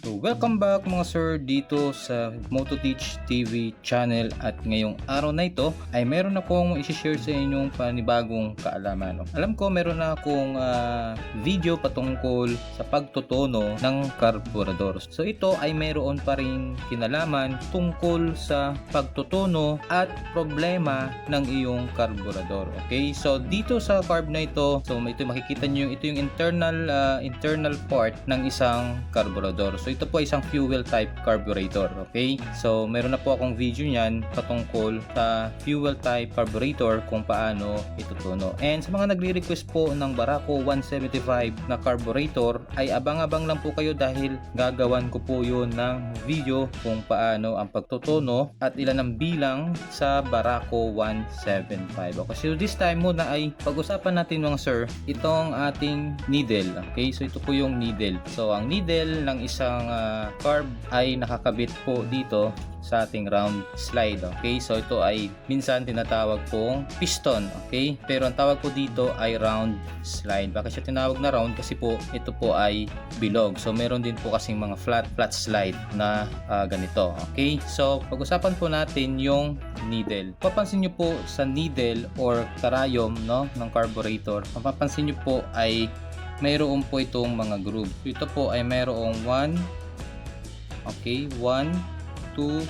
So, welcome back mga sir dito sa MotoTeach TV channel at ngayong araw na ito ay meron akong isi-share sa inyong panibagong kaalaman. Alam ko meron na akong ah, video patungkol sa pagtotono ng karburador. So ito ay meron pa rin kinalaman tungkol sa pagtotono at problema ng iyong karburador. Okay? So dito sa carb na ito, so ito makikita niyo ito yung internal ah, internal part ng isang karburador. So ito po isang fuel type carburetor. Okay? So meron na po akong video niyan patungkol sa fuel type carburetor kung paano itutuno. And sa mga nagre-request po ng Barako 175 na carburetor ay abang-abang lang po kayo dahil gagawan ko po yun ng video kung paano ang pagtutuno at ilan ang bilang sa Barako 175. Okay, so this time muna ay pag-usapan natin mga sir itong ating needle. Okay, so ito po yung needle. So ang needle ng isang ah, carb ay nakakabit po dito sa ating round slide. Okay, so ito ay minsan tinatawag pong piston. Okay, pero ang tawag po dito ay round slide. Bakit siya tinawag na round? Kasi po ito po ay bilog. So meron din po kasing mga flat flat slide na ah, ganito. Okay, so pag-usapan po natin yung needle. Papansin nyo po sa needle or karayom no, ng carburetor, mapapansin nyo po ay mayroon po itong mga groove. Ito po ay mayroong 1, okay, 1, 2,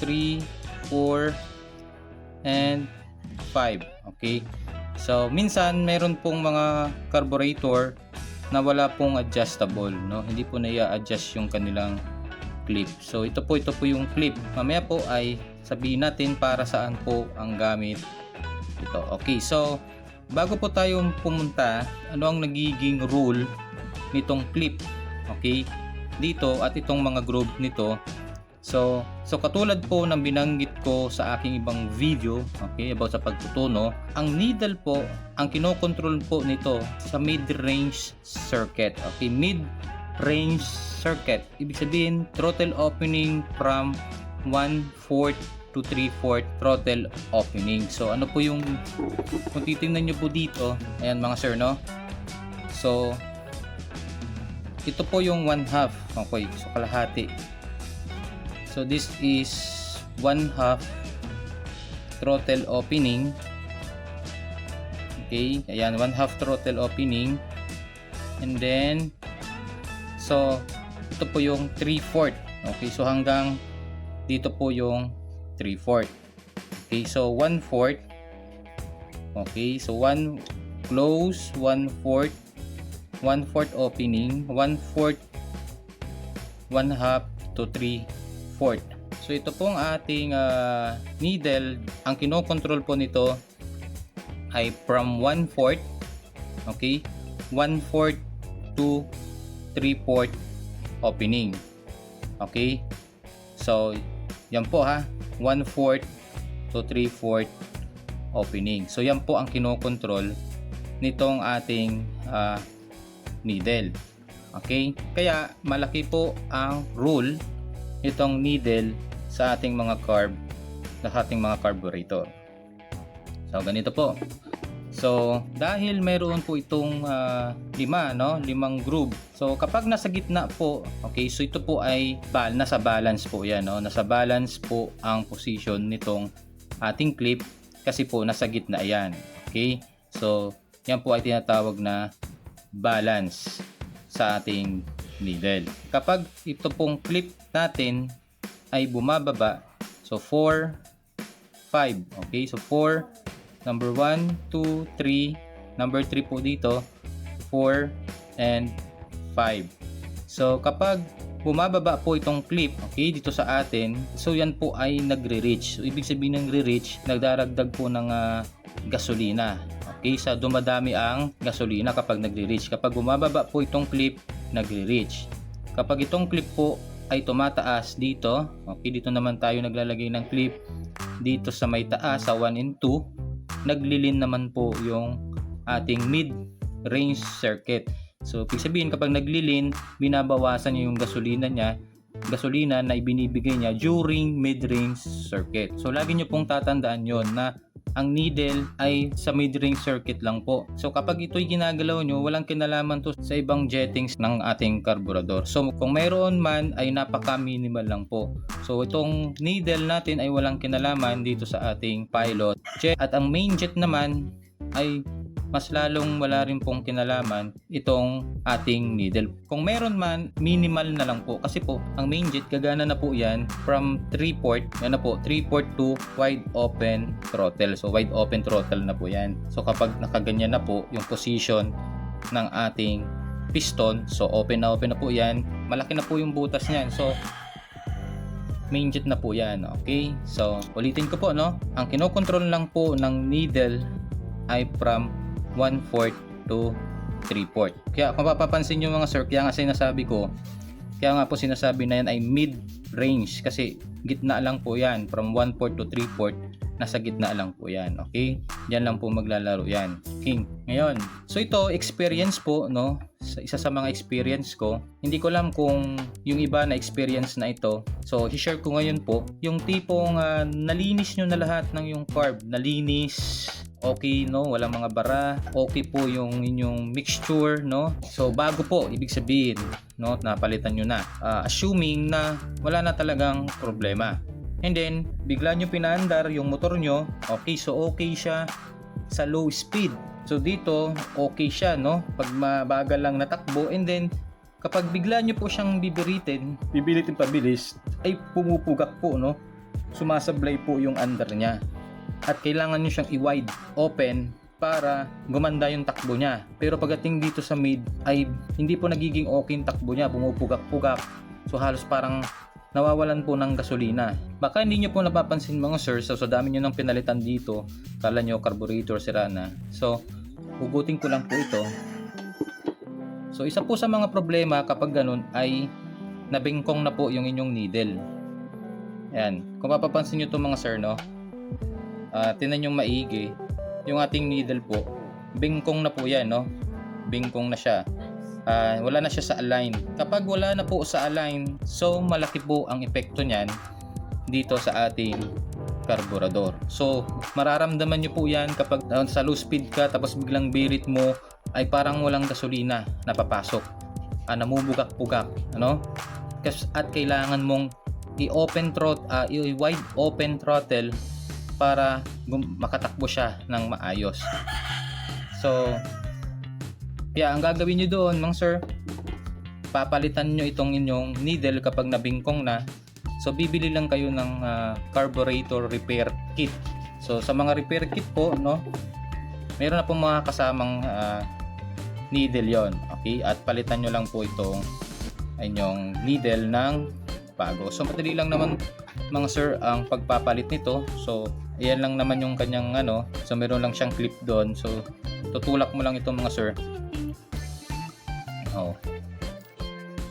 3, 4, and 5. Okay. So, minsan meron pong mga carburetor na wala pong adjustable, no? Hindi po na-adjust yung kanilang clip. So, ito po, ito po yung clip. Mamaya po ay sabihin natin para saan po ang gamit ito. Okay, so bago po tayo pumunta, ano ang nagiging rule nitong clip? Okay, dito at itong mga groove nito. So, so katulad po ng binanggit ko sa aking ibang video, okay, about sa pagtutuno, ang needle po, ang kinokontrol po nito sa mid-range circuit. Okay, mid-range circuit. Ibig sabihin, throttle opening from 1/4 to 3/4 throttle opening. So, ano po yung, kung titingnan nyo po dito, ayan mga sir, no? So, ito po yung 1 half. Okay, so kalahati. So this is 1 half throttle opening. Okay, ayan 1 half throttle opening. And then so ito po yung 3/4. Okay, so hanggang dito po yung 3/4. Okay, so 1/4. Okay, so 1 close, 1/4 1/4 opening, 1/4 1 half to 3 fourth. So ito pong ating ah, needle, ang kinokontrol po nito ay from 1 fourth, okay, 1 fourth to 3 fourth opening. Okay? So, yan po ha, 1 fourth to 3 fourth opening. So, yan po ang kinokontrol nitong ating ah, needle. Okay? Kaya, malaki po ang rule itong needle sa ating mga carb sa ating mga carburetor. So ganito po. So dahil mayroon po itong ah, lima no, limang groove. So kapag nasa gitna po, okay, so ito po ay bal nasa balance po 'yan no. Nasa balance po ang position nitong ating clip kasi po nasa gitna 'yan. Okay? So yan po ay tinatawag na balance sa ating needle. Kapag ito pong clip natin ay bumababa, so 4, 5. Okay, so 4, number 1, 2, 3, number 3 po dito, 4, and 5. So kapag bumababa po itong clip, okay, dito sa atin, so yan po ay nagre-reach. So ibig sabihin ng re-reach, nagdaragdag po ng ah, gasolina. Okay, sa dumadami ang gasolina kapag nagre-reach. Kapag bumababa po itong clip, nagre-reach. Kapag itong clip po ay tumataas dito, okay, dito naman tayo naglalagay ng clip dito sa may taas sa 1 and 2, naglilin naman po yung ating mid-range circuit. So, ibig sabihin kapag naglilin, binabawasan niya yung gasolina niya, gasolina na ibinibigay niya during mid-range circuit. So, lagi niyo pong tatandaan yon na ang needle ay sa mid-range circuit lang po. So kapag ito'y ginagalaw nyo, walang kinalaman to sa ibang jettings ng ating carburetor. So kung mayroon man ay napaka-minimal lang po. So itong needle natin ay walang kinalaman dito sa ating pilot jet at ang main jet naman ay mas lalong wala rin pong kinalaman itong ating needle. Kung meron man, minimal na lang po. Kasi po, ang main jet, gagana na po yan from 3 port, na po, 3 port to wide open throttle. So, wide open throttle na po yan. So, kapag nakaganyan na po yung position ng ating piston, so open na open na po yan, malaki na po yung butas niyan. So, main jet na po yan. Okay? So, ulitin ko po, no? Ang kinokontrol lang po ng needle ay from 1 port to 3 port. Kaya kung mapapansin nyo mga sir, kaya nga sinasabi ko, kaya nga po sinasabi na yan ay mid range kasi gitna lang po yan. From 1 port to 3 port nasa gitna lang po yan okay? Diyan lang po maglalaro yan king ngayon so ito experience po no? Sa isa sa mga experience ko. Hindi ko alam kung yung iba na experience na ito. So i-share ko ngayon po yung tipong ah, nalinis nyo na lahat ng yung carb. Nalinis okay no? Walang mga bara. Okay po yung inyong mixture no? So bago po ibig sabihin no? Napalitan nyo na. Ah, assuming na wala na talagang problema. And then bigla nyo pinaandar yung motor nyo. Okay so okay siya sa low speed. So dito okay siya no? Pag mabagal lang natakbo. And then kapag bigla nyo po siyang bibiritin bibiritin pabilis ay pumupugak po no? Sumasablay po yung under niya at kailangan nyo siyang i-wide open para gumanda yung takbo niya. Pero pagdating dito sa mid ay hindi po nagiging okay yung takbo niya, pumupugak-pugak. So halos parang nawawalan po ng gasolina. Baka hindi nyo po napapansin mga sir, so sa dami nyo nang pinalitan dito, kala nyo carburetor sira na. So, hugutin ko lang po ito. So, isa po sa mga problema kapag ganun ay nabingkong na po yung inyong needle. Ayan. Kung mapapansin nyo to mga sir, no? Ah, tinan yung maigi. Yung ating needle po, bingkong na po yan, no? Bingkong na siya. Ah, wala na siya sa align. Kapag wala na po sa align, so malaki po ang epekto niyan dito sa ating carburetor. So, mararamdaman nyo po yan kapag uh, sa low speed ka tapos biglang birit mo ay parang walang gasolina na papasok. Ah, namubugak-bugak, ano? At kailangan mong i-open throttle, ah, i-wide open throttle para makatakbo siya ng maayos. So, kaya ang gagawin nyo doon, mga sir, papalitan nyo itong inyong needle kapag nabingkong na. So, bibili lang kayo ng ah, carburetor repair kit. So, sa mga repair kit po, no, meron na pong mga kasamang ah, needle yon Okay? At palitan nyo lang po itong inyong needle ng bago. So, madali lang naman mga sir ang pagpapalit nito. So, ayan lang naman yung kanyang ano. So, meron lang siyang clip doon. So, tutulak mo lang ito mga sir. Oh.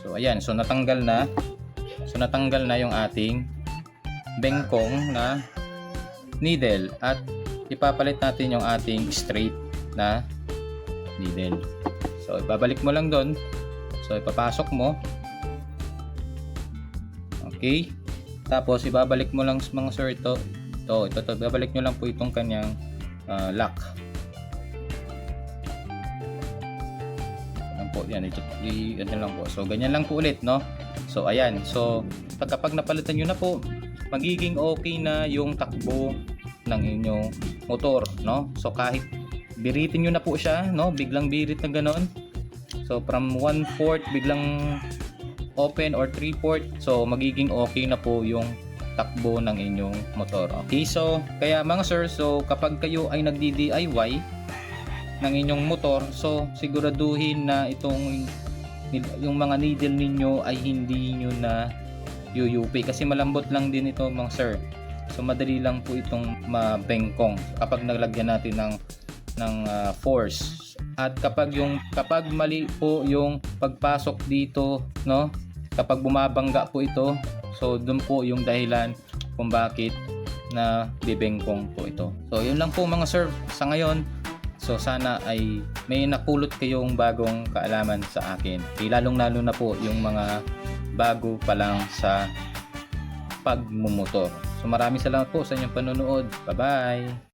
So, ayan. So, natanggal na. So, natanggal na yung ating bengkong na needle at ipapalit natin yung ating straight na needle. So, ibabalik mo lang doon. So, ipapasok mo. Okay. Tapos, ibabalik mo lang mga sir ito. Ito, ito, ito. Ibabalik nyo lang po itong kanyang ah, lock. Po, yan. Ito, i, ano lang po. So, ganyan lang po ulit, no? So, ayan. So, pag, kapag napalitan nyo na po, magiging okay na yung takbo ng inyong motor, no? So, kahit biritin nyo na po siya, no? Biglang birit na ganon. So, from 1 port, biglang open or 3 port, so magiging okay na po yung takbo ng inyong motor. Okay, so kaya mga sir, so kapag kayo ay nagdi-DIY ng inyong motor, so siguraduhin na itong yung mga needle ninyo ay hindi nyo na UUP kasi malambot lang din ito mga sir. So madali lang po itong mabengkong kapag naglagyan natin ng ng ah, force. At kapag yung kapag mali po yung pagpasok dito, no? Kapag bumabangga po ito, so doon po yung dahilan kung bakit na bibengkong po ito. So yun lang po mga sir sa ngayon. So sana ay may napulot kayong bagong kaalaman sa akin. Eh, lalong lalo na po yung mga bago pa lang sa pagmumotor. So maraming salamat po sa inyong panonood. Bye-bye!